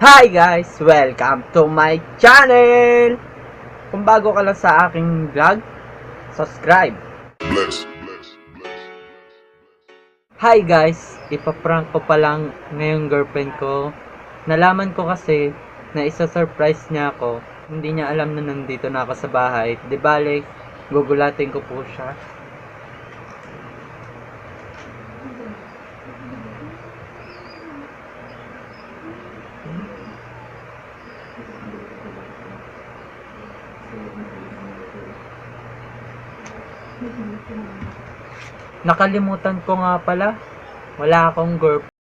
Hi guys! Welcome to my channel! Kung bago ka lang sa aking vlog, subscribe. Bless, bless, bless. Hi guys! Ipaprank ko pa lang ngayong girlfriend ko. Nalaman ko kasi na isa-surprise niya ako. Hindi niya alam na nandito na ako sa bahay. Di bale, gugulatin ko po siya. Nakalimutan ko nga pala. Wala akong girlfriend.